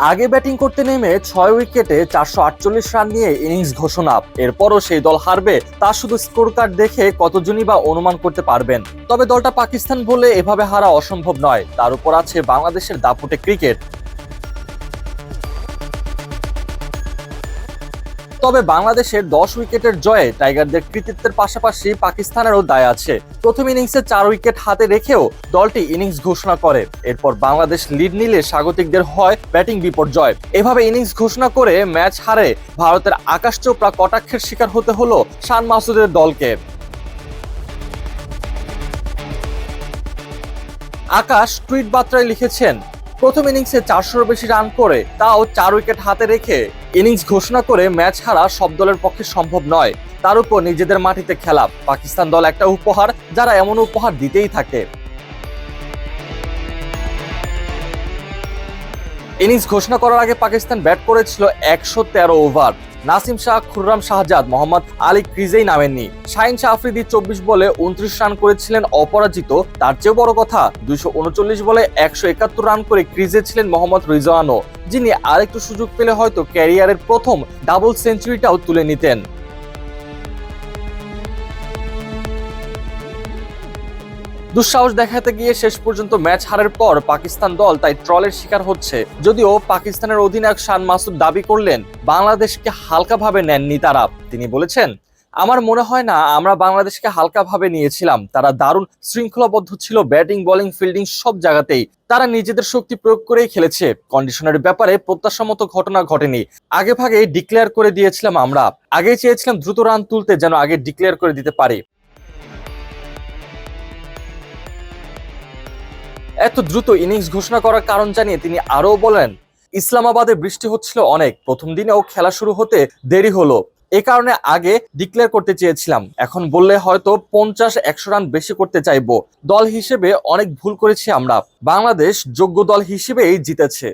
আগে ব্যাটিং করতে নেমে ছয় উইকেটে চারশো আটচল্লিশ রান নিয়ে ইনিংস ঘোষণা। এরপরও সেই দল হারবে, তা শুধু স্কোর কার্ড দেখে কতজনই বা অনুমান করতে পারবেন। তবে দলটা পাকিস্তান বলে এভাবে হারা অসম্ভব নয়। তার উপর আছে বাংলাদেশের দাপুটে ক্রিকেট। তবে বাংলাদেশের দশ উইকেটের জয়ে টাইগারদের কৃতিত্বের পাশাপাশি পাকিস্তানেরও দায় আছে। প্রথম ইনিংসে চার উইকেট হাতে রেখেও দলটি ইনিংস ঘোষণা করে। এরপর বাংলাদেশ লিড নিলে স্বাগতিকদের হয় ব্যাটিং বিপর্যয়। এভাবে ইনিংস ঘোষণা করে ম্যাচ হারে ভারতের আকাশ চোপড়া কটাক্ষের শিকার হতে হলো শান মাসুদের দলকে। আকাশ টুইট বার্তায় লিখেছেন প্রথম ইনিংসে চারশোর বেশি রান করে, তাও চার উইকেট হাতে রেখে ইনিংস ঘোষণা করে ম্যাচ হারা সব দলের পক্ষে সম্ভব নয়। তার উপর নিজেদের মাটিতে খেলা। পাকিস্তান দল একটা উপহার, যারা এমন উপহার দিতেই থাকে। ইনিংস ঘোষণা করার আগে পাকিস্তান ব্যাট করেছিল একশো তেরো ওভার। নাসিম শাহ, খুররাম শাহজাদ, মোহাম্মদ আলী ক্রিজেই নামেননি। শাহিন শাহ আফ্রিদি চব্বিশ বলে উনত্রিশ রান করেছিলেন অপরাজিত, তার চেয়েও বড় কথা দুইশো উনচল্লিশ বলে একশো একাত্তর রান করে ক্রিজে ছিলেন মোহাম্মদ রিজওয়ানো যিনি আরেকটু সুযোগ পেলে হয়তো ক্যারিয়ারের প্রথম ডাবল সেঞ্চুরিটাও তুলে নিতেন। দুঃসাহস দেখাতে গিয়ে শেষ পর্যন্ত ম্যাচ হারের পর পাকিস্তান দল তাই ট্রলের শিকার হচ্ছে। যদিও পাকিস্তানের অধিনায়ক শান মাসুদ দাবি করলেন, বাংলাদেশকে হালকাভাবে নেননি তারা। তিনি বলেছেন, আমার মনে হয় না, আমরা বাংলাদেশকে হালকাভাবে নিয়েছিলাম। তারা দারুণ শৃঙ্খলাবদ্ধ ছিল, ব্যাটিং, বোলিং, ফিল্ডিং সব জায়গাতেই। তারা নিজেদের শক্তি প্রয়োগ করেই খেলেছে। কন্ডিশনের ব্যাপারে প্রত্যাশা মতো ঘটনা ঘটেনি। আগে ভাগে ডিক্লেয়ার করে দিয়েছিলাম আমরা। আগে চেয়েছিলাম দ্রুত রান তুলতে যেন আগে ডিক্লেয়ার করে দিতে পারি। এত দ্রুত ইনিংস ঘোষণা করার কারণ জানিয়ে তিনি আরও বলেন, ইসলামাবাদে বৃষ্টি হচ্ছিল অনেক। প্রথম দিনেও খেলা শুরু হতে দেরি হলো। এ কারণে আগে ডিক্লেয়ার করতে চেয়েছিলাম। এখন বললে হয়তো পঞ্চাশ একশো রান বেশি করতে চাইব। দল হিসেবে অনেক ভুল করেছি আমরা। বাংলাদেশ যোগ্য দল হিসেবেই জিতেছে।